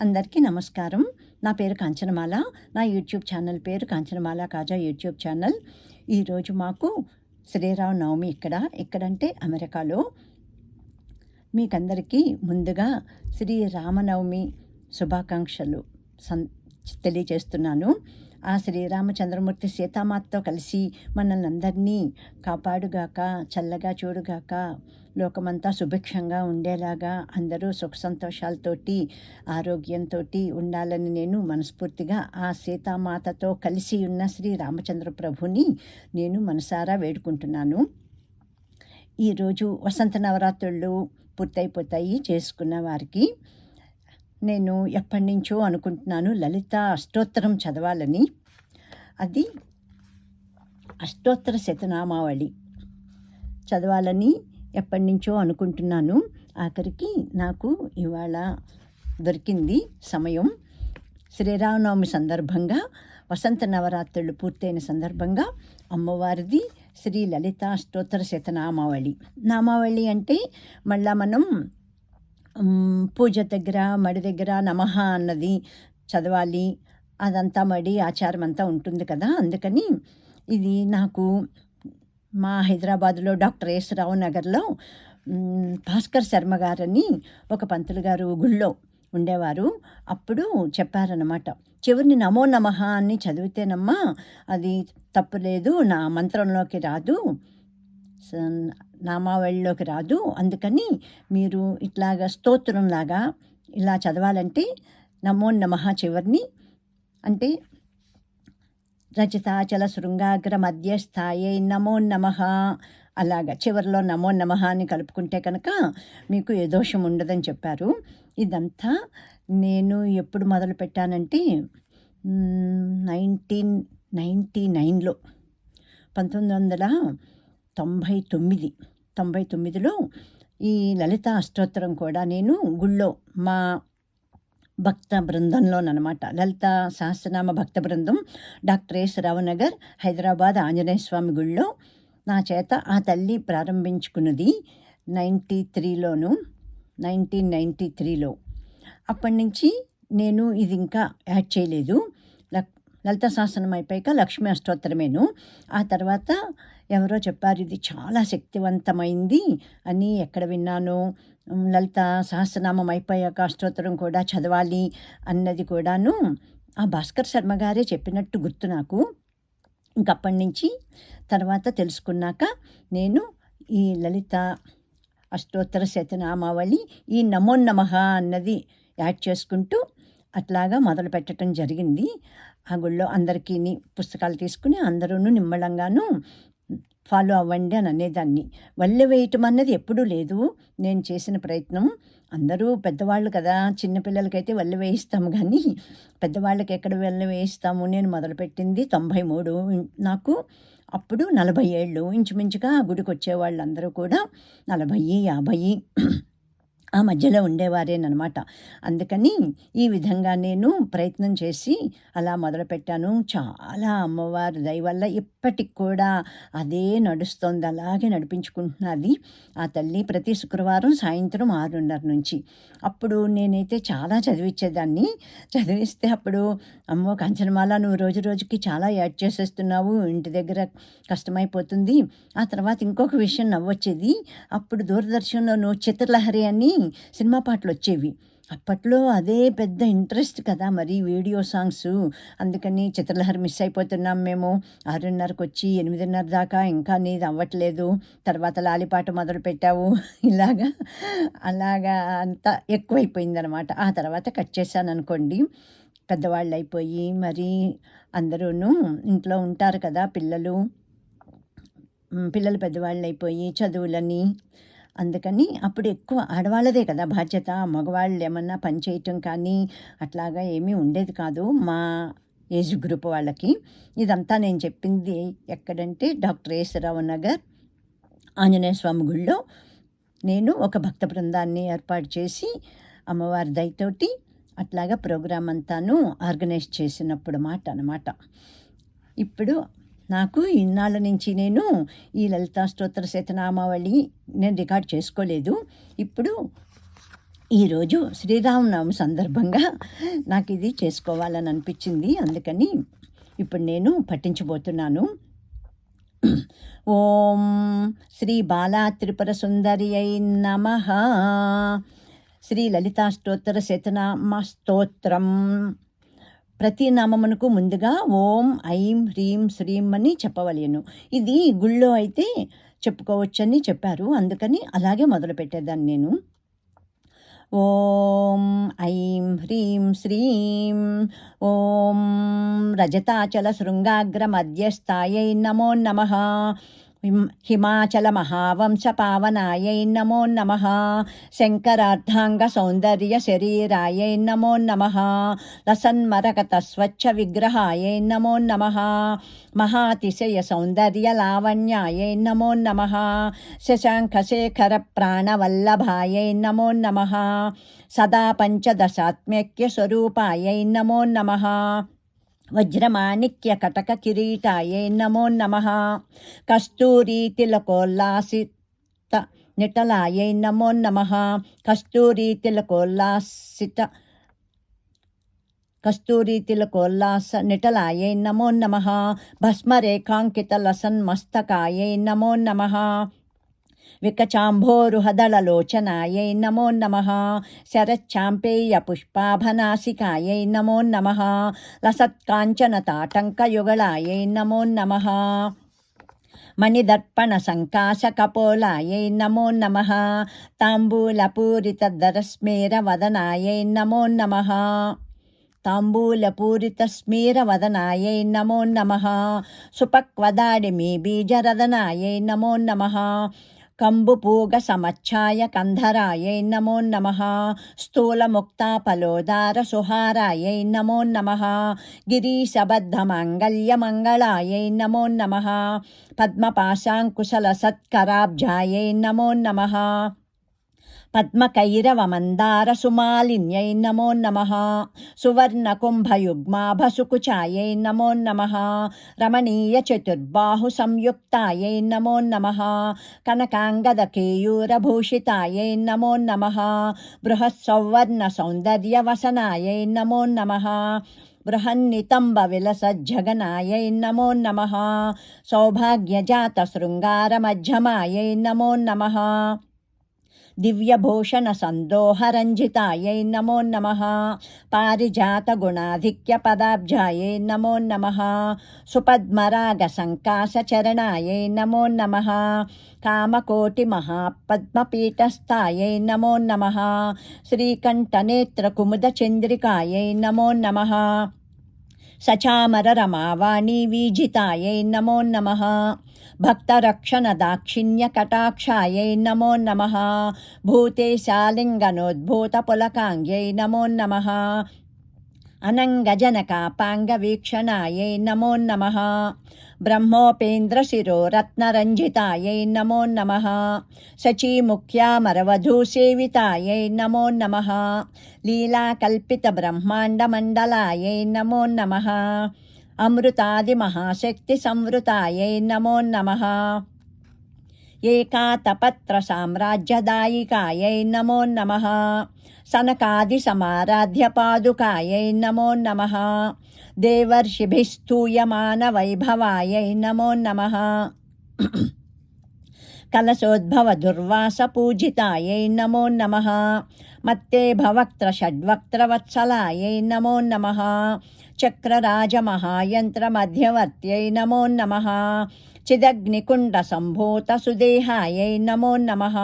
అందరికీ నమస్కారం. నా పేరు కాంచనమాల. నా యూట్యూబ్ ఛానల్ పేరు కాంచనమాల కాజా యూట్యూబ్ ఛానల్. ఈరోజు మాకు శ్రీరామ నవమి ఇక్కడ. ఎక్కడంటే అమెరికాలో. మీకందరికీ ముందుగా శ్రీ రామనవమి శుభాకాంక్షలు సం తెలియజేస్తున్నాను. ఆ శ్రీరామచంద్రమూర్తి సీతామాతతో కలిసి మనల్ని అందరినీ కాపాడుగాక చల్లగా చూడుగాక లోకమంతా సుభిక్షంగా ఉండేలాగా అందరూ సుఖ సంతోషాలతోటి ఆరోగ్యంతో ఉండాలని నేను మనస్ఫూర్తిగా ఆ సీతామాతతో కలిసి ఉన్న శ్రీ రామచంద్ర ప్రభుని నేను మనసారా వేడుకుంటున్నాను. ఈరోజు వసంత నవరాత్రులు పూర్తయిపోతాయి చేసుకున్న వారికి. నేను ఎప్పటి నుంచో అనుకుంటున్నాను లలిత అష్టోత్తరం చదవాలని. అది అష్టోత్తర శతనామావళి. చదవాలని ఎప్పటి నుంచో అనుకుంటున్నాను. ఆఖరికి నాకు ఇవాళ దొరికింది సమయం. శ్రీరామనవమి సందర్భంగా వసంత నవరాత్రులు పూర్తయిన సందర్భంగా అమ్మవారిది శ్రీ లలిత అష్టోత్తర శతనామావళి. నామావళి అంటే మళ్ళా మనం పూజ దగ్గర మడి దగ్గర నమః అన్నది చదవాలి. అదంతా మడి ఆచారం అంతా ఉంటుంది కదా. అందుకని ఇది నాకు మా హైదరాబాదులో డాక్టర్ ఎస్ రావు నగర్లో భాస్కర్ శర్మ గారని ఒక పంతులు గారు గుళ్ళో ఉండేవారు. అప్పుడు చెప్పారనమాట చివరిని నమో నమః అని చదివితేనమ్మా అది తప్పు లేదు నా మంత్రంలోకి రాదు. నామావళిలోకి రాదు. అందుకని మీరు ఇట్లాగా స్తోత్రంలాగా ఇలా చదవాలంటే నమో నమః చివరిని. అంటే రచితాచల శృంగాగ్ర మధ్యస్థాయే నమో నమః అలాగా చివరిలో నమో నమః అని కలుపుకుంటే కనుక మీకు ఏ దోషం ఉండదని చెప్పారు. ఇదంతా నేను ఎప్పుడు మొదలు పెట్టానంటే నైన్టీన్ నైంటీ నైన్లో పంతొమ్మిది వందల తొంభై తొమ్మిది తొంభై తొమ్మిదిలో ఈ లలిత అష్టోత్తరం కూడా నేను గుళ్ళో మా భక్త బృందంలోనమాట లలిత సహస్రనామ భక్త బృందం డాక్టర్ ఎస్ రావునగర్ హైదరాబాద్ ఆంజనేయ స్వామి గుళ్ళో నా చేత ఆ తల్లి ప్రారంభించుకున్నది నైంటీ త్రీలోను నైన్టీన్ నైంటీ త్రీలో. అప్పటి నుంచి నేను ఇది ఇంకా యాడ్ చేయలేదు. లక్ లలిత శాసనం అయిపోయాక లక్ష్మీ అష్టోత్తరమేను. ఆ తర్వాత ఎవరో చెప్పారు ఇది చాలా శక్తివంతమైంది అని ఎక్కడ విన్నాను లలిత సహస్రనామం అయిపోయాక అష్టోత్తరం కూడా చదవాలి అన్నది కూడాను ఆ భాస్కర్ శర్మ గారే చెప్పినట్టు గుర్తు నాకు. ఇంకప్పటి నుంచి తర్వాత తెలుసుకున్నాక నేను ఈ లలిత అష్టోత్తర శతనామావళి ఈ నమో నమః అన్నది యాడ్ చేసుకుంటూ అట్లాగా మొదలు పెట్టడం జరిగింది. ఆ గుళ్ళో అందరికీ పుస్తకాలు తీసుకుని అందరూ నిమ్మళంగాను ఫాలో అవ్వండి అని అనేదాన్ని. వల్లె వేయటం అన్నది ఎప్పుడూ లేదు. నేను చేసిన ప్రయత్నం. అందరూ పెద్దవాళ్ళు కదా చిన్నపిల్లలకైతే వల్లె వేయిస్తాము కానీ పెద్దవాళ్ళకి ఎక్కడ వల్ల వేయిస్తాము? నేను మొదలుపెట్టింది తొంభై మూడు నాకు అప్పుడు నలభై ఏళ్ళు. ఇంచుమించుగా గుడికి వచ్చేవాళ్ళు అందరూ కూడా నలభై యాభై ఆ మధ్యలో ఉండేవారేనమాట అందుకని ఈ విధంగా నేను ప్రయత్నం చేసి అలా మొదలుపెట్టాను. చాలా అమ్మవారి దయ వల్ల ఇప్పటికి కూడా అదే నడుస్తోంది. అలాగే నడిపించుకుంటున్నది ఆ తల్లి ప్రతి శుక్రవారం సాయంత్రం ఆరున్నర నుంచి. అప్పుడు నేనైతే చాలా చదివించేదాన్ని చదివిస్తే అప్పుడు అమ్మో కంచనమాల నువ్వు రోజు రోజుకి చాలా యాడ్ చేసేస్తున్నావు. ఇంటి దగ్గర కష్టమైపోతుంది. ఆ తర్వాత ఇంకొక విషయం నవ్వొచ్చేది. అప్పుడు దూరదర్శన్లోను చిత్రలహరి అని సినిమా పాటలు వచ్చేవి అప్పట్లో అదే పెద్ద ఇంట్రెస్ట్ కదా మరి వీడియో సాంగ్స్. అందుకని చిత్రలహరి మిస్ అయిపోతున్నాం మేము. ఆరున్నరకు వచ్చి ఎనిమిదిన్నర దాకా ఇంకా నీది అవ్వట్లేదు. తర్వాత లాలిపాట మొదలు పెట్టావు. ఇలాగా అలాగా అంతా ఎక్కువైపోయిందనమాట. ఆ తర్వాత కట్ చేశాను అనుకోండి పెద్దవాళ్ళు అయిపోయి మరి అందరూను ఇంట్లో ఉంటారు కదా పిల్లలు. పిల్లలు పెద్దవాళ్ళు అయిపోయి చదువులని అందుకని అప్పుడు ఎక్కువ ఆడవాళ్ళదే కదా బాధ్యత. మగవాళ్ళు ఏమన్నా పని చేయటం కానీ అట్లాగా ఏమీ ఉండేది కాదు మా ఏజ్ గ్రూప్ వాళ్ళకి. ఇదంతా నేను చెప్పింది ఎక్కడంటే డాక్టర్ ఏసరావు నగర్ ఆంజనేయ స్వామి గుళ్ళో. నేను ఒక భక్త బృందాన్ని ఏర్పాటు చేసి అమ్మవారి దయతోటి అట్లాగా ప్రోగ్రాం అంతాను ఆర్గనైజ్ చేసినప్పుడు మాట అనమాట ఇప్పుడు నాకు ఇన్నాళ్ళ నుంచి నేను ఈ లలితా స్తోత్ర శతనామావళి నేను రికార్డ్ చేసుకోలేదు. ఇప్పుడు ఈరోజు శ్రీరామనవమి సందర్భంగా నాకు ఇది చేసుకోవాలని అనిపించింది. అందుకని ఇప్పుడు నేను పట్టించబోతున్నాను ఓం శ్రీ బాలా త్రిపుర సుందరి అయి నమ. శ్రీ లలితాష్టోత్తర శతనామ స్తోత్రం. ప్రతి నామమునకు ముందుగా ఓం ఐం హ్రీం శ్రీం అని చెప్పవలేను. ఇది గుళ్ళో అయితే చెప్పుకోవచ్చని చెప్పారు. అందుకని అలాగే మొదలుపెట్టేదాన్ని నేను. ఓం ఐం హ్రీం శ్రీం ఓం రజతాచల శృంగాగ్రమధ్యస్థాయై నమో నమః. నమ శంకరార్ధాంగ సౌందర్య శరీరాయై నమో నమ. లసన్మరకత స్వచ్ఛ విగ్రహాయై నమో నమ. మహాతిశయ సౌందర్య లావణ్యాయై నమో నమ. శశాంకశేఖర ప్రాణవల్లభాయై నమో. నమ సదా పంచదశాత్మ్యక్య స్వరూపాయై నమో నమ వజ్రమాణిక్య కటక కిరీటాయే నమో నమ కస్తూరీ తిలకోల్లాసిత నిటలాయై నమో నమ వికచాంభోరుహదళలోచనాయై నమో నమ శరచ్చాంపేయ పుష్పాభనాసికాయై నమో నమ లసత్కాంచనతాటంకయుగళాయై నమో నమ మణిదర్పణ సంకాశ కపోలాయై నమో నమ తాంబూలపూరిత దరస్మేర వదనాయై నమో నమ తాంబూలపూరితస్మీరవదనాయై నమో నమ కంబుపూగ సమచ్ఛాయ కంధరాయై నమో నమ. స్థూలముక్తాపలోదార సుహారాయై నమో నమ. గిరీశబద్ధమాంగల్యమంగళాయై నమో నమ. పద్మపాశాంకుశల సత్కరాబ్జాయై నమో నమ. పద్మకైరవమందారసుమాలిన్యై నమో నమ. సువర్ణకుంభయుగ్మాభసుకుచాయై నమో నమ. రమణీయ చతుర్బాహు సంయుక్తాయై నమో నమ. కనకాంగదకేయూరభూషితాయై నమో నమ. బృహత్సౌవర్ణసౌందర్యవసనాయై నమో నమ. బృహన్నితంబవిలసజ్జగనాయై నమో నమ. సౌభాగ్యజాతశృంగారమధ్యమాయై నమో నమ. दिव्यभूषणसन्दोहरञ्जितायै नमो नमः। पारिजातगुणाधिक्यपदाब्जायै नमो नमः। सुपद्मरागसङ्कासचरणायै नमो नमः। कामकोटिमहापद्मपीठस्थायै नमो नमः। श्रीकण्ठनेत्रकुमुदचन्द्रिकायै नमो नमः। సచామరరమావాణి వీజితాయై నమో నమ భక్తరక్షణ దాక్షిణ్య కటాక్షాయై నమో నమ భూతేశాలింగనోద్భూత పులకాంగ్యై నమో నమ अनङ्गजनकापाङ्गवीक्षणायै नमो नमः ब्रह्मोपेन्द्रशिरो रत्नरञ्जितायै नमो नमः शचीमुख्यामरवधूसेवितायै नमो नमः लीलाकल्पितब्रह्माण्डमण्डलायै नमो नमः अमृतादिमहाशक्तिसंवृतायै नमो नमः एकातपत्रसाम्राज्यदायिकायै नमो नमः सनकादिसमाराध्यपादुकायै नमो नमः देवर्षिभिस्तूयमानवैभवायै नमो नमः कलशोद्भवदुर्वासपूजितायै नमो नमः मत्ते भवक्त्रषड्वक्त्रवत्सलायै नमो नमः चक्रराजमहायन्त्रमध्यवर्त्यै नमो नमः चिदग्निकुण्डसम्भूतसुदेहायै नमो नमः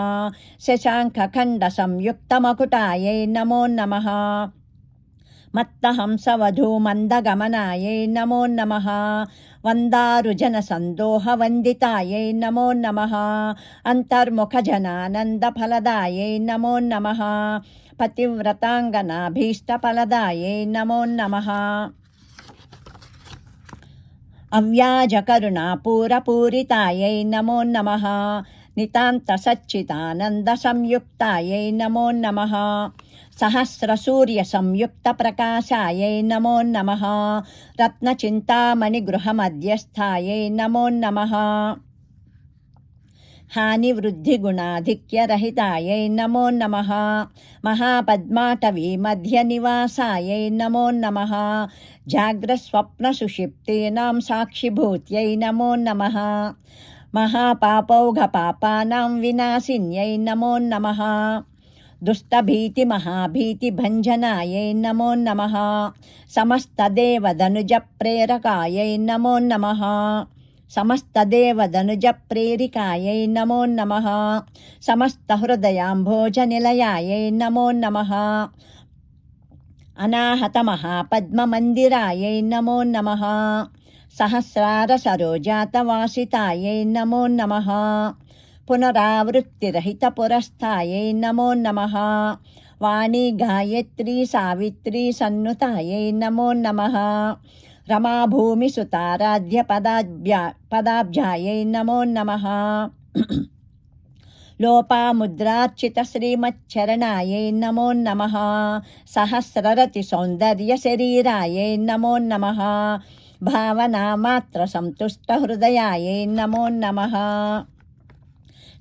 शशाङ्खखण्डसंयुक्तमकुटायै नमो नमः मत्तहंसवधूमन्दगमनायै नमो नमः वन्दारुजनसन्दोहवन्दितायै नमो नमः अन्तर्मुखजनानन्दफलदायै नमो नमः पतिव्रताङ्गनाभीष्टफलदायै नमो नमः अव्याजकरुणापूरपूरितायै नमो नमः नितान्तसच्चिदानन्दसंयुक्तायै नमो नमः सहस्रसूर्यसंयुक्तप्रकाशायै नमो नमः रत्नचिन्तामणिगृहमध्यस्थायै नमो नमः हानिवृद्धिगुणाधिक्यरहितायै नमो नमः महापद्माटवी मध्यनिवासायै नमो नमः जाग्रस्वप्नसुषिप्तीनां साक्षिभूत्यै नमो नमः महापापौघपापानां विनाशिन्यै नमो नमः दुष्टभीतिमहाभीतिभञ्जनायै नमो नमः समस्तदेवदनुजप्रेरकायै नमो नमः సమస్తదేవ ధనుజ ప్రేరికాయై నమో నమ. సమస్త హృదయాంభోజ నిలయాయై నమో నమ. అనాహత మహాపద్మమందిరాయై నమో నమ. సహస్రార సరోజాతవాసితాయై నమో నమ. పునరావృత్తిరహిత పురస్థాయై నమో నమ. వాణి గాయత్రి సావిత్రి సన్నుతాయై నమో నమ. रमाभूमिसुताराध्यपदाभ्या पदाब्जायै नमो नमः। लोपामुद्रार्चितश्रीमच्छरणायै नमो नम। नमः सहस्ररतिसौन्दर्यशरीरायै नमो नमः। भावनामात्रसन्तुष्टहृदयायै नमो नमः।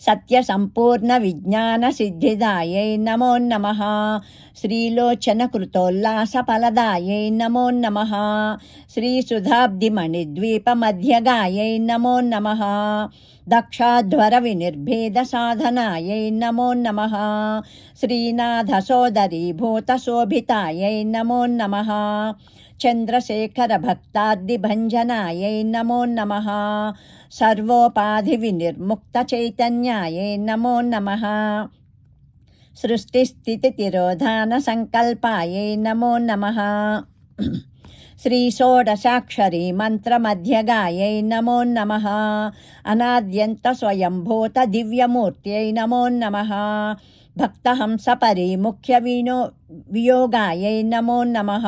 సత్యసంపూర్ణ విజ్ఞాన సిద్ధిదాయై నమో నమ. శ్రీలోచన కృతోల్లాస ఫలదాయై నమో నమ. శ్రీసుధాబ్దిమణిద్వీపమధ్యగాయై నమో నమ. దక్షాధ్వర వినిర్భేద సాధనాయై నమో నమ. శ్రీనాథ సోదరీభూత శోభితాయై నమో నమ. చంద్రశేఖర భక్తార్దిభంజనాయై నమో నమ. सर्वोपाधिविनिर्मुक्तचैतन्यायै नमो नमः सृष्टिस्थितितिरोधानसङ्कल्पायै नमो नमः श्रीषोडशाक्षरी मन्त्रमध्यगायै नमो नमः अनाद्यन्तस्वयम्भूतदिव्यमूर्त्यै नमो नमः भक्तहंसपरिमुख्यविनो वियोगायै नमो नमः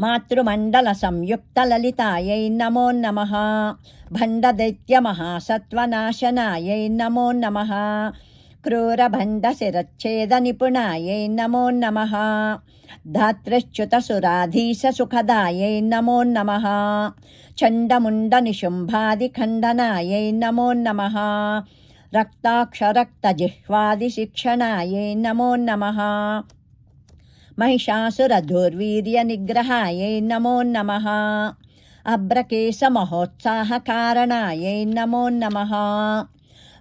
मातृमण्डलसंयुक्तललितायै नमो नम। नमः भण्डदैत्यमहासत्त्वनाशनायै नमो नमः। क्रूरभण्डशिरच्छेदनिपुणायै नमो नमः। धातृश्च्युतसुराधीशसुखदायै नमो नम नमः। चण्डमुण्डनिशुम्भादिखण्डनायै नमो नमः। रक्ताक्षरक्तजिह्वादिशिक्षणायै नमो नमः। महिषासुरधुर्वीर्यनिग्रहायै नमो नमः। अभ्रकेशमहोत्साहकारणायै नमो नमः।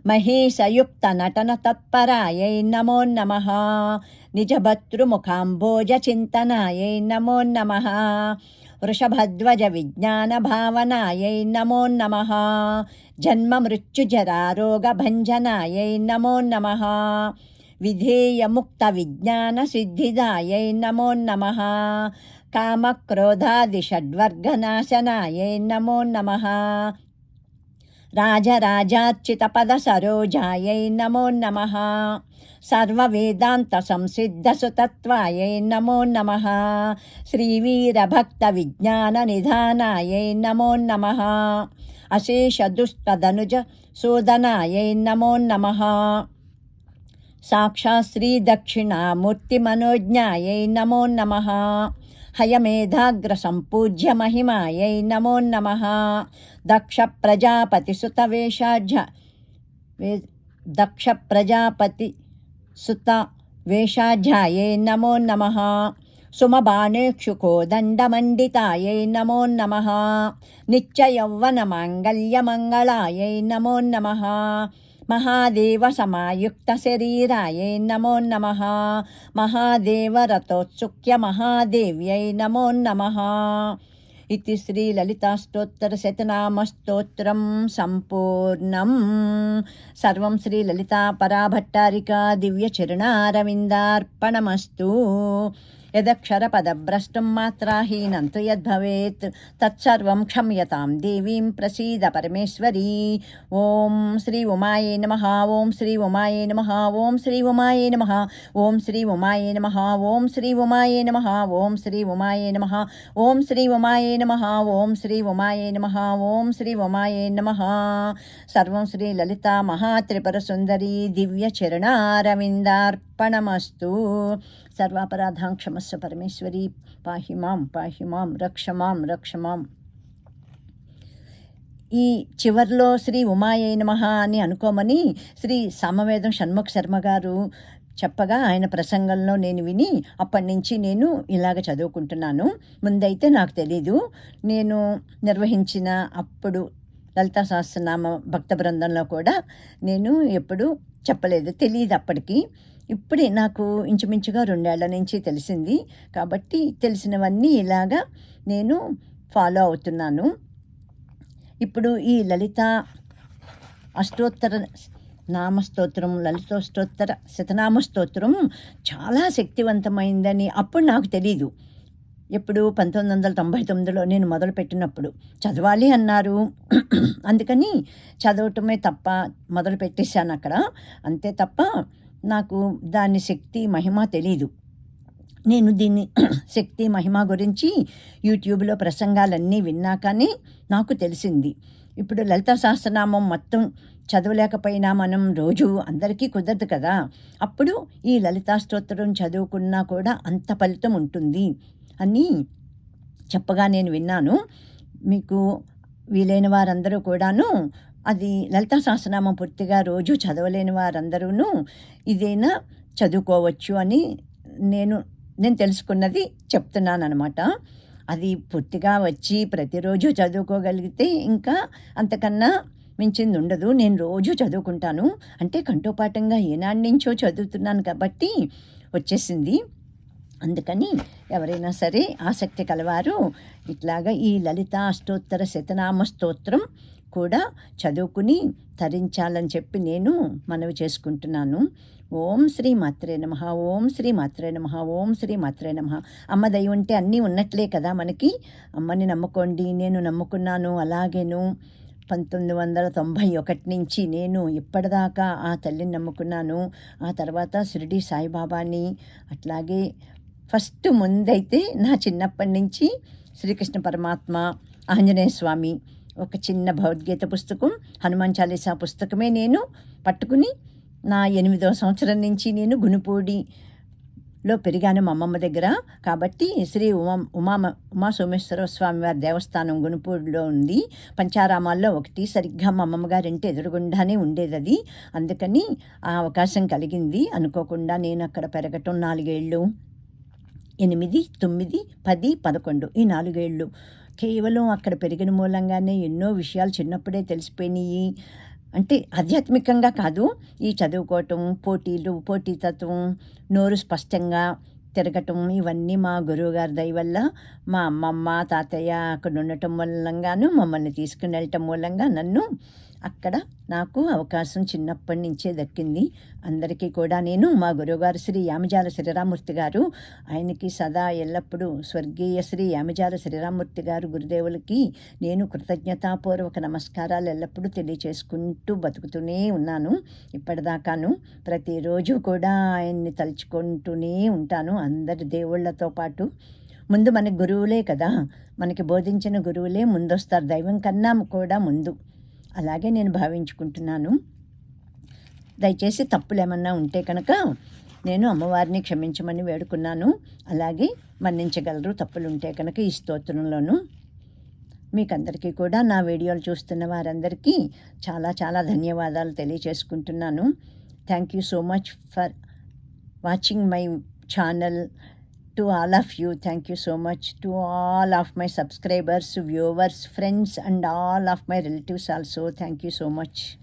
महेशयुक्तनटनतत्परायै नमो नमः। निजभर्तृमुखाम्भोजचिन्तनायै नमो नमः। वृषभध्वजविज्ञानभावनायै नमो नमः। जन्ममृत्युजरारोगभञ्जनायै नमो नमः। విధేయముక్త విజ్ఞాన సిద్ధిదాయై నమో నమ కామక్రోధాది షడ్వర్గనాశనాయై నమో నమ రాజరాజార్చితపద సరోజాయై నమో నమ సర్వవేదాంత సంసిద్ధసుతత్వాయై నమో నమ శ్రీవీరభక్త విజ్ఞాన నిధానాయై నమో నమ అశేషదుస్తదనుజ సూదనాయై నమో నమ సాక్షా శ్రీ దక్షిణ మూర్తి దక్షిణామూర్తిమనోజ్ఞాయై నమో నమ హయమేధాగ్ర సంపూజ్య మహిమాయై నమో నమ దక్ష ప్రజాపతి సుత వేషాఢ్య వే దక్ష ప్రజాపతి సుత వేషాధ్యాయే నమో నమ సుమబాణేక్షుకో సుమబాణేక్షుకోదండమండితాయై నమో నమ నిత్యయౌవనమాంగల్యమంగళాయై నమో నమ మహాదేవ సమాయుక్త శరీరాయై నమో నమ మహాదేవ రథోత్సుక్య మహాదేవ్యై నమో నమ ఇది శ్రీలలితాస్తోత్తర శతనామస్తోత్రం సంపూర్ణం సర్వం శ్రీ లలితా పరాభట్టారికా దివ్యచరణారవిందార్పణమస్తు యదక్షరపదభ్రష్టం మాత్రాహీనం మాత్రాహీనంతు యద్భవేత్ తత్సర్వం క్షమ్యతాం దేవీం ప్రసీద పరమేశ్వరీ ఓం శ్రీ ఉమాయే నమ ఓం శ్రీ ఉమాయే నమ ఓం శ్రీ ఉమాయే నమ ఓం శ్రీ ఉమాయే నమ ఓం శ్రీ ఉమాయే నమ ఓం శ్రీ ఉమాయే నమ ఓం శ్రీ ఉమాయే నమ ఓం శ్రీ ఉమాయే నమ ఓం శ్రీ ఉమాయే నమ సర్వం శ్రీ లలిత మహాత్రిపుర సుందరీ దివ్య చరణారవిందార్పణమస్తు సర్వాపరాధాం క్షమస్వ పరమేశ్వరి. పాహి మాం పాహి మాం రక్ష మాం రక్ష మాం. ఈ చివరిలో శ్రీ ఉమాయ నమ అని అనుకోమని శ్రీ సామవేదం షణ్ముఖ శర్మ గారు చెప్పగా ఆయన ప్రసంగంలో నేను విని అప్పటి నుంచి నేను ఇలాగ చదువుకుంటున్నాను. ముందైతే నాకు తెలీదు. నేను నిర్వహించిన అప్పుడు లలితా సహస్రనామ భక్త బృందంలో కూడా నేను ఎప్పుడు చెప్పలేదు. తెలియదు అప్పటికి. ఇప్పుడే నాకు ఇంచుమించుగా రెండేళ్ళ నుంచి తెలిసింది. కాబట్టి తెలిసినవన్నీ ఇలాగా నేను ఫాలో అవుతున్నాను. ఇప్పుడు ఈ లలిత అష్టోత్తర నామస్తోత్రం లలితోష్టోత్తర శతనామ స్తోత్రం చాలా శక్తివంతమైందని అప్పుడు నాకు తెలీదు. ఎప్పుడు పంతొమ్మిది వందల తొంభై తొమ్మిదిలో నేను మొదలుపెట్టినప్పుడు చదవాలి అన్నారు. అందుకని చదవటమే తప్ప మొదలు పెట్టేశాను అక్కడ. అంతే తప్ప నాకు దాని శక్తి మహిమ తెలీదు. నేను దీన్ని శక్తి మహిమ గురించి యూట్యూబ్లో ప్రసంగాలన్నీ విన్నాకనే నాకు తెలిసింది. ఇప్పుడు లలిత సహస్రనామం మొత్తం చదవలేకపోయినా మనం రోజు అందరికీ కుదరదు కదా. అప్పుడు ఈ లలితా స్తోత్రం చదువుకున్నా కూడా అంత ఫలితం ఉంటుంది అని చెప్పగా నేను విన్నాను. మీకు వీలైన వారందరూ కూడాను అది లలితా సహస్రనామం పూర్తిగా రోజు చదవలేని వారందరూ ఇదైనా చదువుకోవచ్చు అని నేను నేను తెలుసుకున్నది చెప్తున్నాను అనమాట అది పూర్తిగా వచ్చి ప్రతిరోజు చదువుకోగలిగితే ఇంకా అంతకన్నా మించింది ఉండదు. నేను రోజు చదువుకుంటాను. అంటే కంఠోపాఠంగా ఏనాటి నుంచో చదువుతున్నాను కాబట్టి వచ్చేసింది. అందుకని ఎవరైనా సరే ఆసక్తి కలవారు ఇట్లాగా ఈ లలిత అష్టోత్తర శతనామ స్తోత్రం కూడా చదువుకుని తరించాలని చెప్పి నేను మనవి చేసుకుంటున్నాను. ఓం శ్రీ మాత్రే నమ ఓం శ్రీ మాత్రే నమ ఓం శ్రీ మాత్రే నమ. అమ్మ దయ ఉంటే అన్నీ ఉన్నట్లే కదా మనకి. అమ్మని నమ్ముకోండి నేను నమ్ముకున్నాను. అలాగేను. పంతొమ్మిది వందల తొంభై ఒకటి నుంచి నేను ఇప్పటిదాకా ఆ తల్లిని నమ్ముకున్నాను. ఆ తర్వాత షిరిడి సాయిబాబాని అట్లాగే ఫస్ట్ ముందైతే నా చిన్నప్పటి నుంచి శ్రీకృష్ణ పరమాత్మ ఆంజనేయ స్వామి ఒక చిన్న భగవద్గీత పుస్తకం హనుమాన్ చాలీసా పుస్తకమే నేను పట్టుకుని నా ఎనిమిదవ సంవత్సరం నుంచి నేను గునుపూడిలో పెరిగాను మా అమ్మమ్మ దగ్గర. కాబట్టి శ్రీ ఉమా ఉమా ఉమా సోమేశ్వర స్వామి వారి దేవస్థానం గునుపూడిలో ఉంది. పంచారామాల్లో ఒకటి. సరిగ్గా మా అమ్మమ్మ గారి ఇంటి ఎదురుగుండానే ఉండేది అది. అందుకని ఆ అవకాశం కలిగింది. అనుకోకుండా నేను అక్కడ పెరగటం నాలుగేళ్ళు ఎనిమిది తొమ్మిది పది పదకొండు ఈ నాలుగేళ్ళు కేవలం అక్కడ పెరిగిన మూలంగానే ఎన్నో విషయాలు చిన్నప్పుడే తెలిసిపోయినాయి. అంటే ఆధ్యాత్మికంగా కాదు ఈ చదువుకోవటం పోటీలు పోటీతత్వం నోరు స్పష్టంగా తిరగటం ఇవన్నీ మా గురువుగారి దయ వల్ల మా అమ్మమ్మ తాతయ్య అక్కడ ఉండటం మూలంగాను మమ్మల్ని తీసుకుని వెళ్ళటం మూలంగా నన్ను అక్కడ నాకు అవకాశం చిన్నప్పటి నుంచే దక్కింది. అందరికీ కూడా నేను మా గురువుగారు శ్రీ యామజాల శ్రీరామూర్తి గారు ఆయనకి సదా ఎల్లప్పుడూ స్వర్గీయ శ్రీ యామజాల శ్రీరామూర్తి గారు గురుదేవులకి నేను కృతజ్ఞతాపూర్వక నమస్కారాలు ఎల్లప్పుడూ తెలియచేసుకుంటూ బతుకుతూనే ఉన్నాను. ఇప్పటిదాకాను ప్రతిరోజు కూడా ఆయన్ని తలుచుకుంటూనే ఉంటాను అందరి దేవుళ్ళతో పాటు. ముందు మన గురువులే కదా మనకి బోధించిన గురువులే ముందొస్తారు. దైవం కన్నా కూడా ముందు. అలాగే నేను భావించుకుంటున్నాను. దయచేసి తప్పులు ఏమన్నా ఉంటే కనుక నేను అమ్మవారిని క్షమించమని వేడుకున్నాను. అలాగే మన్నించగలరు తప్పులు ఉంటే కనుక ఈ స్తోత్రంలోనూ. మీకందరికీ కూడా నా వీడియోలు చూస్తున్న వారందరికీ చాలా చాలా ధన్యవాదాలు తెలియచేసుకుంటున్నాను. Thank you so much for watching my channel. To all of you. Thank you so much to all of my subscribers, viewers, friends, and all of my relatives also. Thank you so much.